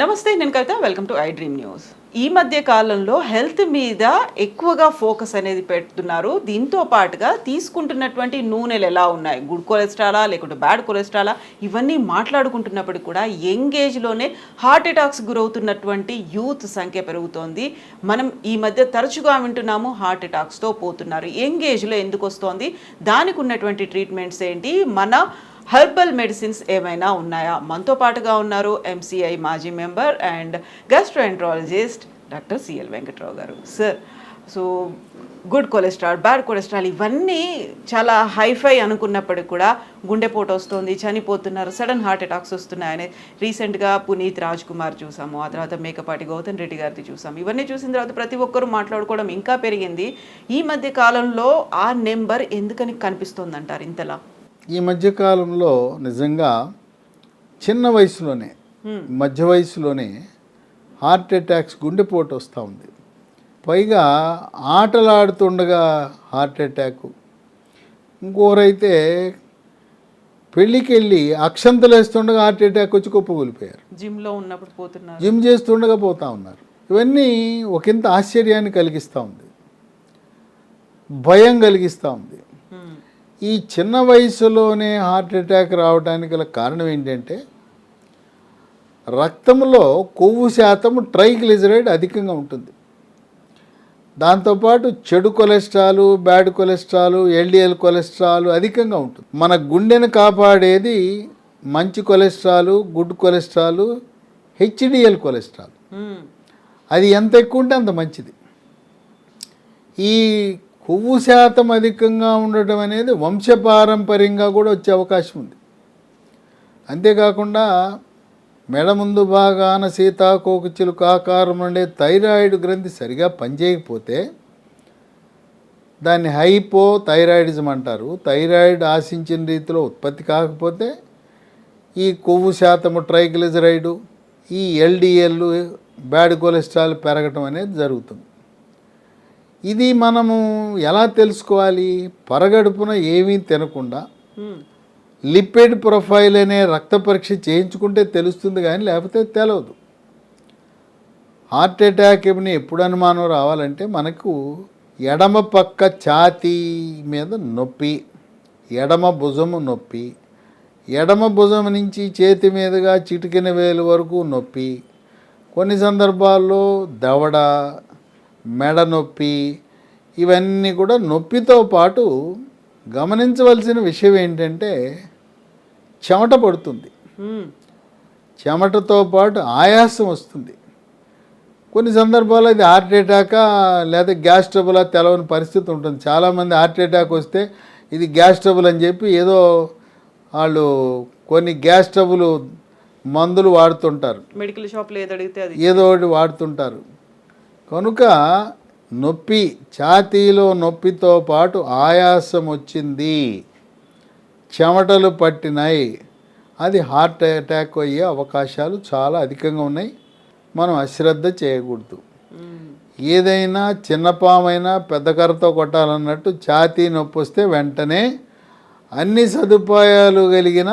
నమస్తే నేను Kavitha. Welcome to I dream news ఈ మధ్య కాలంలో హెల్త్ మీద ఎక్కువగా ఫోకస్ అనేది పెడుతున్నారు. దీంతో పాటుగా తీసుకుంటున్నటువంటి నూనెలు ఎలా ఉన్నాయి? గుడ్ కొలెస్ట్రాలా లేకుంటే బ్యాడ్ కొలెస్ట్రాలా ఇవన్నీ మాట్లాడుకుంటున్నప్పటికీ కూడా యంగ్ ఏజ్లోనే హార్ట్ అటాక్స్ గురవుతున్నటువంటి యూత్ సంఖ్య పెరుగుతోంది. మనం ఈ మధ్య తరచుగా వింటున్నాము హార్ట్ అటాక్స్తో పోతున్నారు. యంగ్ ఏజ్లో ఎందుకు వస్తోంది? దానికి ఉన్నటువంటి ట్రీట్మెంట్స్ ఏంటి? మన హెర్బల్ మెడిసిన్స్ ఏమైనా ఉన్నాయా? మనతో పాటుగా ఉన్నారు ఎంసీఐ మాజీ member and gastroenterologist doctor CL Venkatrao గారు. Sir so good cholesterol bad cholesterol ఇవన్నీ చాలా హైఫై అనుకున్నప్పటికి కూడా గుండెపోటు వస్తుంది చనిపోతున్నారు సడన్ హార్ట్ అటాక్స్ వస్తున్నాయని రీసెంట్గా పునీత్ రాజ్ కుమార్ చూసాము ఆ తర్వాత మేకపాటి గౌతమ్ రెడ్డి గారిది చూసాము. ఇవన్నీ చూసిన తర్వాత ప్రతి ఒక్కరూ మాట్లాడుకోవడం ఇంకా పెరిగింది. ఈ మధ్య కాలంలో ఆ నెంబర్ ఎందుకని కనిపిస్తుంది అంటారు ఇంతలా? ఈ మధ్యకాలంలో నిజంగా చిన్న వయసులోనే మధ్య వయసులోనే హార్ట్ అటాక్స్ గుండెపోటు వస్తూ ఉంది. పైగా ఆటలాడుతుండగా హార్ట్ అటాక్. ఇంకోరైతే పెళ్ళికి వెళ్ళి అక్షంతలు వేస్తుండగా హార్ట్ అటాక్ వచ్చి కుప్పకూలిపోయారు జిమ్లో ఉన్నప్పుడు పోతున్నారు. జిమ్ చేస్తుండగా పోతూ ఉన్నారు. ఇవన్నీ ఒకంత ఆశ్చర్యాన్ని కలిగిస్తూ ఉంది. భయం కలిగిస్తూ ఉంది. ఈ చిన్న వయసులోనే హార్ట్ అటాక్ రావడానికి గల కారణం ఏంటంటే రక్తంలో కొవ్వు శాతం ట్రైగ్లిజరైడ్ అధికంగా ఉంటుంది. దాంతోపాటు చెడు cholesterol bad cholesterol LDL cholesterol అధికంగా ఉంటుంది. మన గుండెను కాపాడేది మంచి cholesterol good cholesterol HDL cholesterol. అది ఎంత ఎక్కువ ఉంటే అంత మంచిది. ఈ కొవ్వు శాతం అధికంగా ఉండటం అనేది వంశపారంపర్యంగా కూడా వచ్చే అవకాశం ఉంది. అంతేకాకుండా మెడ ముందు భాగాన సీతాకోకచిలుక ఆకారం ఉండే థైరాయిడ్ గ్రంథి సరిగా పనిచేయకపోతే దాన్ని హైపో థైరాయిడిజం అంటారు. థైరాయిడ్ ఆశించిన రీతిలో ఉత్పత్తి కాకపోతే ఈ కొవ్వు శాతము ట్రైగ్లిజరైడు ఈ ఎల్డిఎల్ బ్యాడ్ కొలెస్ట్రాల్ పెరగటం అనేది జరుగుతుంది. ఇది మనము ఎలా తెలుసుకోవాలి పరగడుపున ఏమీ తినకుండా. లిపిడ్ ప్రొఫైల్ అనే రక్త పరీక్ష చేయించుకుంటే తెలుస్తుంది కానీ లేకపోతే తెలవదు హార్ట్ అటాక్ ఏమైనా ఎప్పుడు అనుమానం రావాలంటే మనకు ఎడమ పక్క ఛాతీ మీద నొప్పి ఎడమ భుజము నొప్పి ఎడమ భుజం నుంచి చేతి మీదుగా చిటికిన వేలు వరకు నొప్పి కొన్ని సందర్భాల్లో దవడ మెడ నొప్పి ఇవన్నీ కూడా నొప్పితో పాటు గమనించవలసిన విషయం ఏంటంటే చెమట పడుతుంది. చెమటతో పాటు ఆయాసం వస్తుంది. కొన్ని సందర్భాల్లో ఇది హార్ట్ అటాకా లేదా గ్యాస్ ట్రబులా తెలవని పరిస్థితి ఉంటుంది. చాలామంది హార్ట్ అటాక్ వస్తే ఇది గ్యాస్ ట్రబుల్ అని చెప్పి ఏదో వాళ్ళు కొన్ని గ్యాస్ ట్రబుల్ మందులు వాడుతుంటారు. మెడికల్ షాప్లో ఏది అడిగితే ఏదో ఒకటి వాడుతుంటారు. కనుక నొప్పి ఛాతీలో నొప్పితో పాటు ఆయాసం వచ్చింది. చెమటలు పట్టినాయి. అది హార్ట్ అటాక్ అయ్యే అవకాశాలు చాలా అధికంగా ఉన్నాయి. మనం అశ్రద్ధ చేయకూడదు. ఏదైనా చిన్న పామైనా పెద్ద కర్రతో కొట్టాలన్నట్టు ఛాతీ నొప్పి వస్తే వెంటనే అన్ని సదుపాయాలు కలిగిన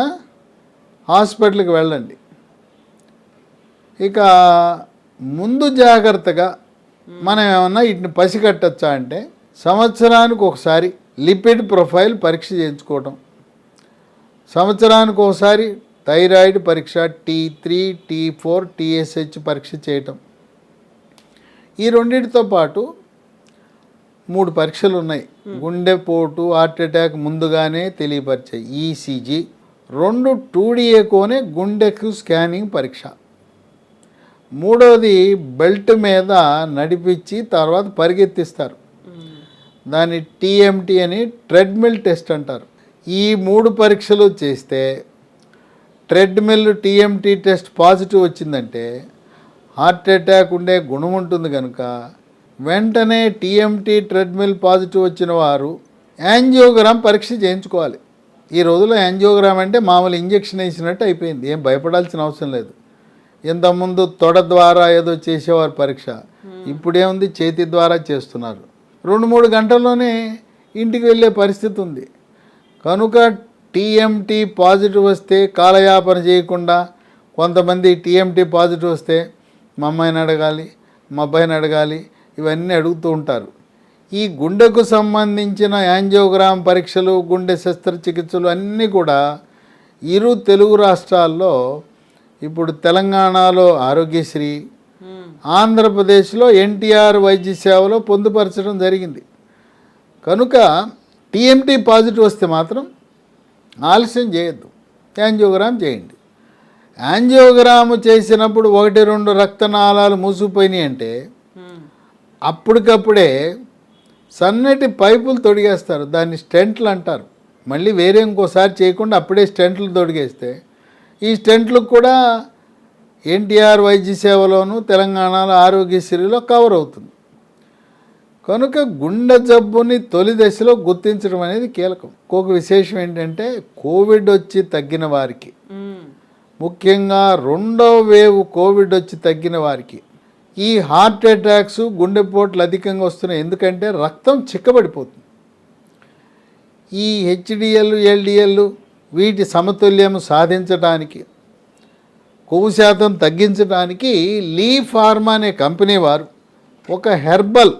హాస్పిటల్కి వెళ్ళండి. ఇక ముందు జాగ్రత్తగా మనం ఏమన్నా వీటిని పసిగట్టచ్చా అంటే సంవత్సరానికి ఒకసారి లిపిడ్ ప్రొఫైల్ పరీక్ష చేయించుకోవటం. సంవత్సరానికి ఒకసారి థైరాయిడ్ పరీక్ష T three T four TSH పరీక్ష చేయటం. ఈ రెండింటితో పాటు మూడు పరీక్షలు ఉన్నాయి. గుండెపోటు హార్ట్ అటాక్ ముందుగానే తెలియపరిచాయి ఈసీజీ రెండు టూ డిఏకోనే గుండెకు స్కానింగ్ పరీక్ష. మూడోది బెల్ట్ మీద నడిపించి తర్వాత పరిగెత్తిస్తారు. దాన్ని టీఎంటీ అని ట్రెడ్మిల్ టెస్ట్ అంటారు. ఈ మూడు పరీక్షలు చేస్తే ట్రెడ్మిల్ టీఎంటీ టెస్ట్ పాజిటివ్ వచ్చిందంటే హార్ట్ అటాక్ ఉండే గుణం ఉంటుంది కనుక వెంటనే టీఎంటీ ట్రెడ్మిల్ పాజిటివ్ వచ్చిన వారు యాంజియోగ్రామ్ పరీక్ష చేయించుకోవాలి. ఈ రోజుల్లో యాంజియోగ్రామ్ అంటే మామూలు ఇంజెక్షన్ వేసినట్టు అయిపోయింది. ఏం భయపడాల్సిన అవసరం లేదు. ఇంతకుముందు తొడ ద్వారా ఏదో చేసేవారు పరీక్ష. ఇప్పుడేముంది చేతి ద్వారా చేస్తున్నారు. రెండు మూడు గంటల్లోనే ఇంటికి వెళ్ళే పరిస్థితి ఉంది. కనుక టీఎంటీ పాజిటివ్ వస్తే కాలయాపన చేయకుండా కొంతమంది టీఎంటీ పాజిటివ్ వస్తే మా అమ్మాయిని అడగాలి మా అబ్బాయిని అడగాలి ఇవన్నీ అడుగుతూ ఉంటారు. ఈ గుండెకు సంబంధించిన యాంజియోగ్రామ్ పరీక్షలు గుండె శస్త్రచికిత్సలు అన్నీ కూడా ఇరు తెలుగు రాష్ట్రాల్లో ఇప్పుడు తెలంగాణలో ఆరోగ్యశ్రీ ఆంధ్రప్రదేశ్లో ఎన్టీఆర్ వైద్య సేవలో పొందుపరచడం జరిగింది. కనుక టీఎంటీ పాజిటివ్ వస్తే మాత్రం ఆలస్యం చేయొద్దు. యాంజియోగ్రామ్ చేయండి. యాంజియోగ్రామ్ చేసినప్పుడు ఒకటి రెండు రక్తనాళాలు మూసుకుపోయినాయి అంటే అప్పటికప్పుడే సన్నటి పైపులు తొడిగేస్తారు. దాన్ని స్టెంట్లు అంటారు. మళ్ళీ వేరే ఇంకోసారి చేయకుండా అప్పుడే స్టెంట్లు తొడిగేస్తే ఈ స్టెంట్లకు కూడా ఎన్టీఆర్ వైద్య సేవలోను తెలంగాణలో ఆరోగ్యశ్రీలో కవర్ అవుతుంది. కనుక గుండె జబ్బుని తొలి దశలో గుర్తించడం అనేది కీలకం. ఇంకొక విశేషం ఏంటంటే కోవిడ్ వచ్చి తగ్గిన వారికి. ముఖ్యంగా రెండో వేవ్ కోవిడ్ వచ్చి తగ్గిన వారికి. ఈ హార్ట్ అటాక్స్ గుండెపోట్లు అధికంగా వస్తున్నాయి. ఎందుకంటే రక్తం చిక్కబడిపోతుంది. ఈ హెచ్డిఎల్ ఎల్డిఎల్ వీటి సమతుల్యం సాధించడానికి కొవ్వు శాతం తగ్గించడానికి లీ ఫార్మా అనే కంపెనీ వారు ఒక హెర్బల్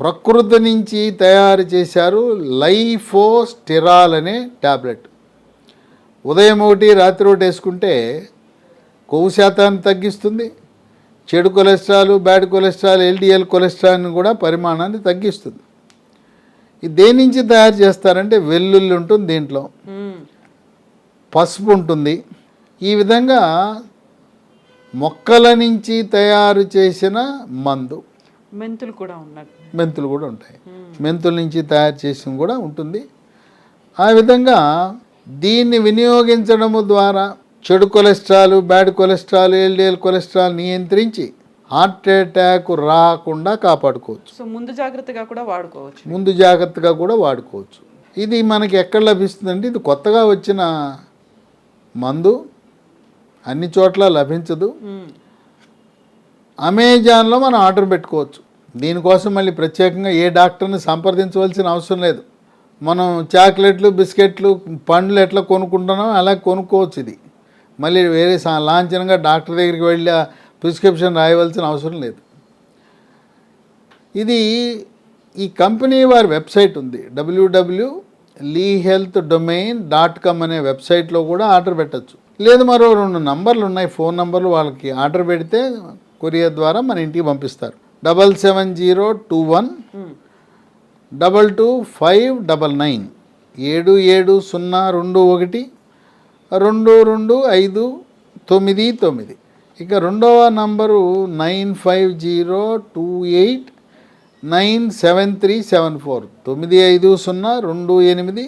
ప్రకృతి నుంచి తయారు చేశారు లైఫోస్టిరాల్ అనే ట్యాబ్లెట్ ఉదయం ఒకటి రాత్రి ఒకటి వేసుకుంటే కొవ్వు శాతాన్ని తగ్గిస్తుంది. చెడు కొలెస్ట్రాల్ బ్యాడ్ కొలెస్ట్రాల్ ఎల్డిఎల్ కొలెస్ట్రాల్ని కూడా పరిమాణాన్ని తగ్గిస్తుంది. ఇది దేని నుంచి తయారు చేస్తారంటే వెల్లుల్లి ఉంటుంది దీంట్లో. పసుపు ఉంటుంది. ఈ విధంగా మొక్కల నుంచి తయారు చేసిన మందు. మెంతులు కూడా ఉన్నట్టు. మెంతులు కూడా ఉంటాయి. మెంతుల నుంచి తయారు చేసిన కూడా ఉంటుంది. ఆ విధంగా దీన్ని వినియోగించడము ద్వారా చెడు cholesterol bad cholesterol LDL cholesterol నియంత్రించి heart attack రాకుండా కాపాడుకోవచ్చు. సో ముందు జాగ్రత్తగా కూడా వాడుకోవచ్చు. ముందు జాగ్రత్తగా కూడా వాడుకోవచ్చు. ఇది మనకి ఎక్కడ లభిస్తుందంటే ఇది కొత్తగా వచ్చిన మందు అన్ని చోట్ల లభించదు. అమెజాన్లో మనం ఆర్డర్ పెట్టుకోవచ్చు. దీనికోసం మళ్ళీ ప్రత్యేకంగా ఏ డాక్టర్ని సంప్రదించవలసిన అవసరం లేదు. మనం చాక్లెట్లు బిస్కెట్లు పండ్లు ఎట్లా కొనుక్కుంటున్నామో అలా కొనుక్కోవచ్చు ఇది. మళ్ళీ వేరే లాంఛనంగా డాక్టర్ దగ్గరికి వెళ్ళి ప్రిస్క్రిప్షన్ రాయవలసిన అవసరం లేదు. ఇది ఈ కంపెనీ వారి వెబ్సైట్ ఉంది. WW Lee health domain dot com అనే వెబ్సైట్లో కూడా ఆర్డర్ పెట్టచ్చు. లేదు మరో రెండు నంబర్లు ఉన్నాయి. ఫోన్ నంబర్లు వాళ్ళకి ఆర్డర్ పెడితే కొరియర్ ద్వారా మన ఇంటికి పంపిస్తారు. Double seven zero two one. Double two five double nine ఏడు ఏడు సున్నా రెండు ఒకటి రెండు రెండు ఐదు తొమ్మిది తొమ్మిది. ఇక రెండవ number nine five zero two eight nine seven three seven four. తొమ్మిది ఐదు సున్నా రెండు ఎనిమిది.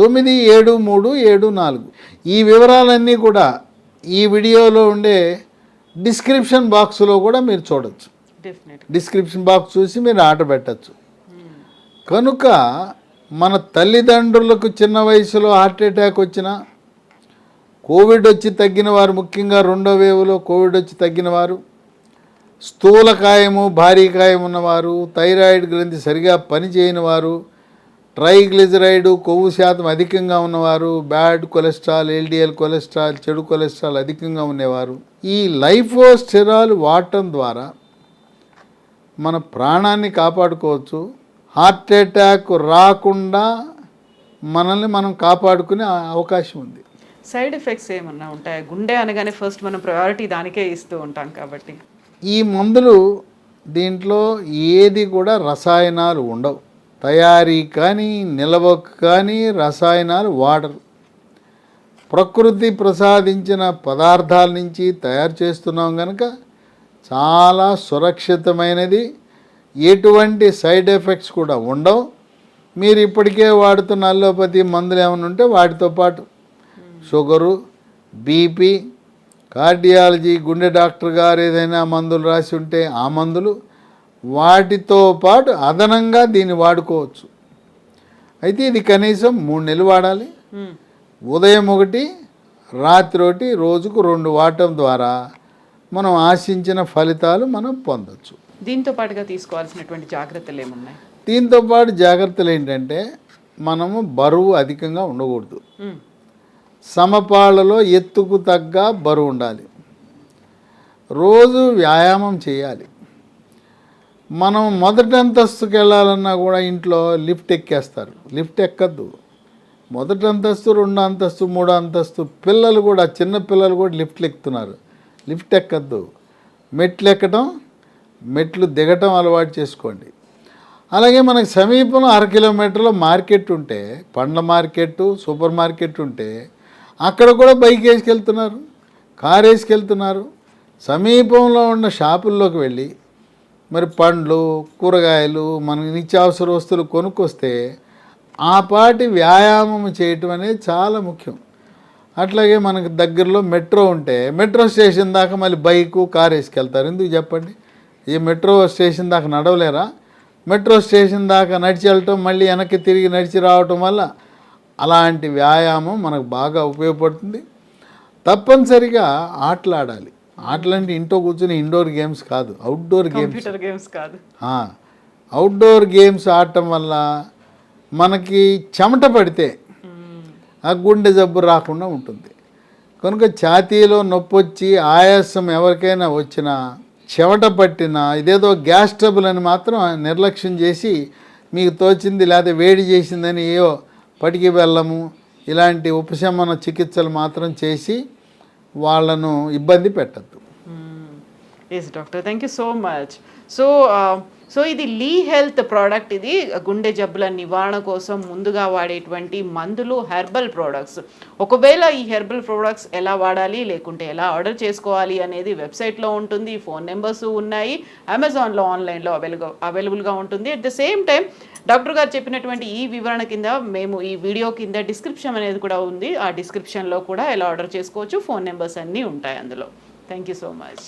తొమ్మిది ఏడు మూడు ఏడు నాలుగు. ఈ వివరాలన్నీ కూడా ఈ వీడియోలో ఉండే డిస్క్రిప్షన్ బాక్స్లో కూడా మీరు చూడొచ్చు. డెఫినెట్ డిస్క్రిప్షన్ బాక్స్ చూసి మీరు ఆర్డర్ పెట్టచ్చు. కనుక మన తల్లిదండ్రులకు చిన్న వయసులో హార్ట్ అటాక్ వచ్చిన కోవిడ్ వచ్చి తగ్గిన వారు ముఖ్యంగా రెండో వేవ్లో కోవిడ్ వచ్చి తగ్గిన వారు స్థూలకాయము భారీ కాయం ఉన్నవారు థైరాయిడ్ గ్రంథి సరిగా పనిచేయని వారు ట్రైగ్లిజరైడ్ కొవ్వు శాతం అధికంగా ఉన్నవారు బ్యాడ్ కొలెస్ట్రాల్ ఎల్డిఎల్ కొలెస్ట్రాల్ చెడు కొలెస్ట్రాల్ అధికంగా ఉండేవారు. ఈ లైఫోస్టెరాల్ వాడటం ద్వారా మన ప్రాణాన్ని కాపాడుకోవచ్చు. హార్ట్ అటాక్ రాకుండా మనల్ని మనం కాపాడుకునే అవకాశం ఉంది. సైడ్ ఎఫెక్ట్స్ ఏమన్నా ఉంటాయా? గుండె అనగానే ఫస్ట్ మనం ప్రయారిటీ దానికే ఇస్తూ ఉంటాం కాబట్టి. ఈ మందులు దీంట్లో ఏది కూడా రసాయనాలు ఉండవు. తయారీ కానీ నిల్వకు కానీ రసాయనాలు వాడరు. ప్రకృతి ప్రసాదించిన పదార్థాల నుంచి తయారు చేస్తున్నాం కనుక చాలా సురక్షితమైనది. ఎటువంటి సైడ్ ఎఫెక్ట్స్ కూడా ఉండవు. మీరు ఇప్పటికే వాడుతున్న అల్లోపతి మందులు ఏమైనా ఉంటే వాటితో పాటు షుగరు బీపీ కార్డియాలజీ గుండె డాక్టర్ గారు ఏదైనా మందులు రాసి ఉంటే ఆ మందులు వాటితో పాటు అదనంగా దీన్ని వాడుకోవచ్చు. అయితే ఇది కనీసం మూడు నెలలు వాడాలి. ఉదయం ఒకటి రాత్రి ఒకటి రోజుకు రెండు వాడటం ద్వారా మనం ఆశించిన ఫలితాలు మనం పొందొచ్చు. దీంతో పాటుగా తీసుకోవాల్సినటువంటి జాగ్రత్తలు ఏమున్నాయి? దీంతో పాటు జాగ్రత్తలు ఏంటంటే మనము బరువు అధికంగా ఉండకూడదు. సమపాళ్ళలో ఎత్తుకు తగ్గ బరువు ఉండాలి. రోజు వ్యాయామం చేయాలి. మనం మొదటి అంతస్తుకి వెళ్ళాలన్నా కూడా ఇంట్లో లిఫ్ట్ ఎక్కేస్తారు. లిఫ్ట్ ఎక్కద్దు. మొదటి అంతస్తు రెండో అంతస్తు మూడో అంతస్తు పిల్లలు కూడా చిన్న పిల్లలు కూడా లిఫ్ట్లు ఎక్కుతున్నారు. లిఫ్ట్ ఎక్కద్దు. మెట్లు ఎక్కడం మెట్లు దిగటం అలవాటు చేసుకోండి. అలాగే మనకి సమీపంలో అర కిలోమీటర్లో మార్కెట్ ఉంటే పండ్ల మార్కెట్ సూపర్ మార్కెట్ ఉంటే అక్కడ కూడా బైక్ వేసుకెళ్తున్నారు కారు వేసుకెళ్తున్నారు. సమీపంలో ఉన్న షాపుల్లోకి వెళ్ళి మరి పండ్లు కూరగాయలు మనకి నిత్యావసర వస్తువులు కొనుక్కొస్తే ఆ పాటి వ్యాయామం చేయటం అనేది చాలా ముఖ్యం. అట్లాగే మనకు దగ్గరలో మెట్రో ఉంటే మెట్రో స్టేషన్ దాకా మళ్ళీ బైకు కారు వేసుకెళ్తారు. ఎందుకు చెప్పండి? ఈ మెట్రో స్టేషన్ దాకా నడవలేరా? మెట్రో స్టేషన్ దాకా నడిచి వెళ్ళటం మళ్ళీ వెనక్కి తిరిగి నడిచి రావటం వల్ల అలాంటి వ్యాయామం మనకు బాగా ఉపయోగపడుతుంది. తప్పనిసరిగా ఆటలు ఆడాలి ఆటలు అంటే ఇంట్లో కూర్చుని ఇండోర్ గేమ్స్ కాదు అవుట్డోర్ గేమ్స్ గేమ్స్ కాదు. అవుట్డోర్ గేమ్స్ ఆడటం వల్ల మనకి చెమట పడితే ఆ గుండె జబ్బు రాకుండా ఉంటుంది. కనుక ఛాతీలో నొప్పి వచ్చి ఆయాసం ఎవరికైనా వచ్చినా చెమట పట్టినా ఇదేదో గ్యాస్ ట్రబుల్ అని మాత్రం నిర్లక్ష్యం చేసి మీకు తోచింది లేదా వేడి చేసిందని ఏవో పటికి బెల్లము ఇలాంటి ఉపశమన చికిత్సలు మాత్రం చేసి వాళ్ళను ఇబ్బంది పెట్టద్దు. Yes doctor thank you so much so so ఇది లీ హెల్త్ ప్రోడక్ట్ ఇది గుండె జబ్బుల నివారణ కోసం ముందుగా వాడేటువంటి మందులు హెర్బల్ ప్రోడక్ట్స్ ఒకవేళ ఈ హెర్బల్ ప్రోడక్ట్స్ ఎలా వాడాలి లేకుంటే ఎలా ఆర్డర్ చేసుకోవాలి అనేది వెబ్సైట్లో ఉంటుంది ఫోన్ నెంబర్స్ ఉన్నాయి అమెజాన్లో ఆన్లైన్లో అవైలబుల్ అవైలబుల్గా ఉంటుంది. At the same time doctor గారు చెప్పినటువంటి ఈ వివరణ కింద మేము ఈ వీడియో కింద డిస్క్రిప్షన్ అనేది కూడా ఉంది. ఆ డిస్క్రిప్షన్లో కూడా ఎలా ఆర్డర్ చేసుకోవచ్చు ఫోన్ నెంబర్స్ అన్నీ ఉంటాయి అందులో. Thank you so much